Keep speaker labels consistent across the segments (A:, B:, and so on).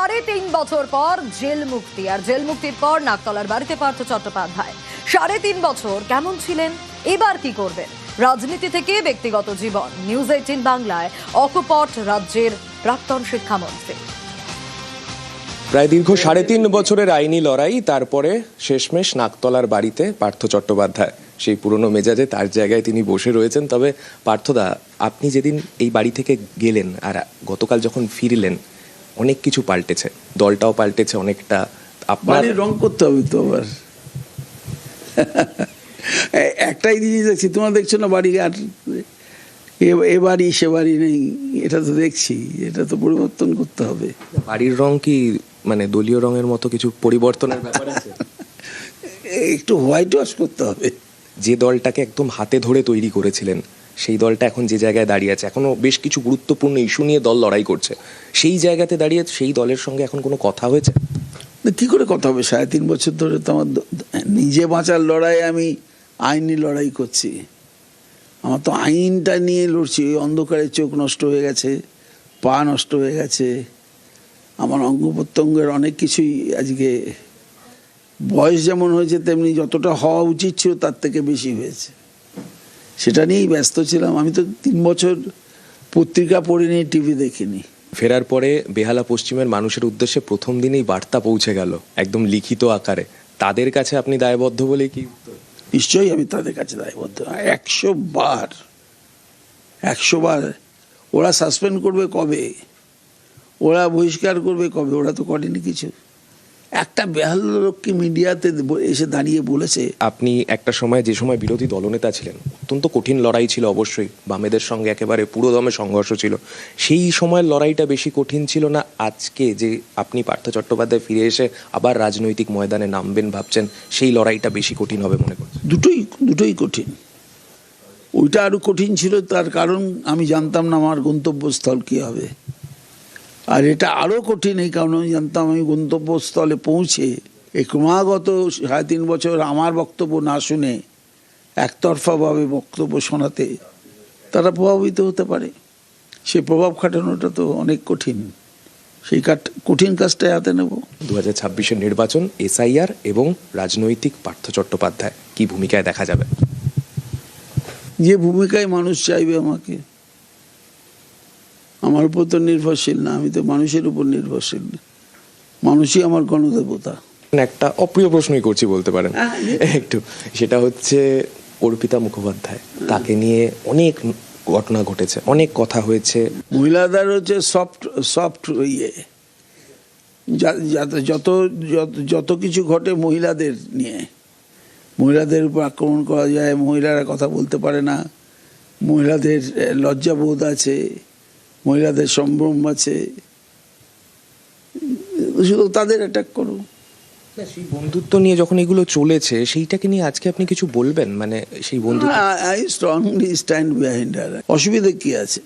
A: সাড়ে তিন বছর পর জেল মুক্তি, আর জেল মুক্তির পর নাকতলার বাড়িতে পার্থ চট্টোপাধ্যায়। সাড়ে তিন বছর, কেমন ছিলেন? এবার কি করবেন? রাজনীতি থেকে ব্যক্তিগত জীবন, নিউজ এইটিন বাংলায়, অকপট রাজ্যের প্রাক্তন শিক্ষামন্ত্রী।
B: প্রায় দীর্ঘ সাড়ে তিন বছরের আইনি লড়াই, তারপরে শেষমেশ নাকতলার বাড়িতে পার্থ চট্টোপাধ্যায়। সেই পুরনো মেজাজে তার জায়গায় তিনি বসে রয়েছেন। তবে পার্থদা, আপনি যেদিন এই বাড়ি থেকে গেলেন আর গতকাল যখন ফিরলেন অনেক কিছু পাল্টেছে দলটাও পাল্টেছে অনেকটা আপনার
C: রং করতে হবে তো আবার। একটাই জিনিস দেখছি তোমরা দেখছ না বাড়ি আর এ- এ বাড়ি সে বাড়ি নেই এটা তো দেখছি এটা তো পরিবর্তন করতে হবে।
B: বাড়ির রং কি মানে দলীয় রঙের মতো কিছু পরিবর্তনের ব্যাপার আছে?
C: একটু হোয়াইট ওয়াশ করতে হবে।
B: যে দলটাকে একদম হাতে ধরে তৈরি করেছিলেন সেই দলটা এখন যে জায়গায় দাঁড়িয়ে আছে এখনও বেশ কিছু গুরুত্বপূর্ণ ইস্যু নিয়ে দল লড়াই করছে। সেই জায়গাতে দাঁড়িয়ে সেই দলের সঙ্গে এখন কোনো কথা হয়েছে?
C: কি করে কথা হবে? সাড়ে তিন বছর ধরে তো আমার নিজে বাঁচার লড়াই আমি আইনি লড়াই করছি। আমার তো আইনটা নিয়ে লড়ছি। ওই অন্ধকারে চোখ নষ্ট হয়ে গেছে, পা নষ্ট হয়ে গেছে। আমার অঙ্গ প্রত্যঙ্গের অনেক কিছুই আজকে বয়স যেমন হয়েছে, তেমনি যতটা হওয়া উচিত ছিল তার থেকে বেশি হয়েছে। সেটা নিয়েই ব্যস্ত ছিলাম। আমি তো তিন বছর পত্রিকা পড়িনি টিভি দেখিনি।
B: ফেরার পরে বেহালা পশ্চিমের মানুষের উদ্দেশ্যে প্রথম দিনেই বার্তা পৌঁছে গেল একদম লিখিত আকারে। তাদের কাছে আপনি দায়বদ্ধ বলে কি
C: নিশ্চয়ই আমি তাদের কাছে দায়বদ্ধ। একশো বার একশো বার। ওরা সাসপেন্ড করবে কবে? ওরা বহিষ্কার করবে কবে? ওরা তো করেনি কিছু। একটা বেহাল লোককে মিডিয়াতে এসে দাঁড়িয়ে বলেছে।
B: আপনি একটা সময় যে সময় বিরোধী দলনেতা ছিলেন অত্যন্ত কঠিন লড়াই ছিল অবশ্যই বামেদের সঙ্গে একেবারে পুরোদমে সংঘর্ষ ছিল। সেই সময়ের লড়াইটা বেশি কঠিন ছিল না আজকে যে আপনি পার্থ চট্টোপাধ্যায় ফিরে এসে আবার রাজনৈতিক ময়দানে নামবেন ভাবছেন সেই লড়াইটা বেশি কঠিন হবে মনে করছেন?
C: দুটোই দুটোই কঠিন। ওইটা আরও কঠিন ছিল তার কারণ আমি জানতাম না আমার গন্তব্যস্থল কী হবে। আর এটা আরও কঠিন এই কারণে আমি জানতাম আমি গন্তব্যস্থলে পৌঁছে। এই ক্রমাগত সাড়ে তিন বছর আমার বক্তব্য না শুনে একতরফাভাবে বক্তব্য শোনাতে তারা প্রভাবিত হতে পারে। সে প্রভাব খাটানোটা তো অনেক কঠিন। সেই কাট কঠিন কাজটাই হাতে নেব।
B: দু হাজার ছাব্বিশের নির্বাচন এসআইআর এবং রাজনৈতিক পার্থ চট্টোপাধ্যায় কি ভূমিকায় দেখা যাবে?
C: যে ভূমিকায় মানুষ চাইবে আমাকে আমার উপর তো নির্ভরশীল না আমি তো মানুষের উপর নির্ভরশীল মানুষই আমার গণদেবতা।
B: একটা অপ্রিয় প্রশ্নই করছি বলতে পারেন। একটু সেটা হচ্ছে অর্পিতা মুখোপাধ্যায় তাকে নিয়ে অনেক ঘটনা ঘটেছে অনেক কথা হয়েছে।
C: মহিলাদের হচ্ছে সফট সফট ইয়ে। যত যত- যত কিছু ঘটে মহিলাদের নিয়ে। মহিলাদের উপর আক্রমণ করা যায় মহিলারা কথা বলতে পারে না মহিলাদের লজ্জাবোধ আছে। মহিলাদের সম্ভ্রম আছে। শুধু তাদের অ্যাটাক করো।
B: সেই বন্ধুত্ব নিয়ে যখন এগুলো চলেছে সেইটাকে নিয়ে আজকে আপনি কিছু বলবেন? মানে সেই বন্ধুত্ব
C: আই স্ট্রংলি স্ট্যান্ড বিহাইন্ড অসুবিধা কি আছে?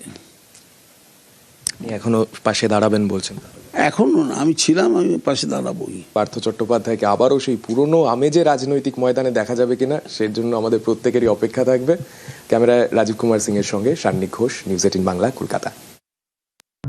B: এখনও পাশে দাঁড়াবেন বলছেন।
C: এখনও না আমি ছিলাম আমি পাশে দাঁড়াবোই।
B: পার্থ চট্টোপাধ্যায়কে আবারও সেই পুরনো আমেজে রাজনৈতিক ময়দানে দেখা যাবে কিনা সের জন্য আমাদের প্রত্যেকেরই অপেক্ষা থাকবে। ক্যামেরায় রাজীব কুমার সিং এর সঙ্গে সান্নিক ঘোষ নিউজ এইটিন বাংলা কলকাতা।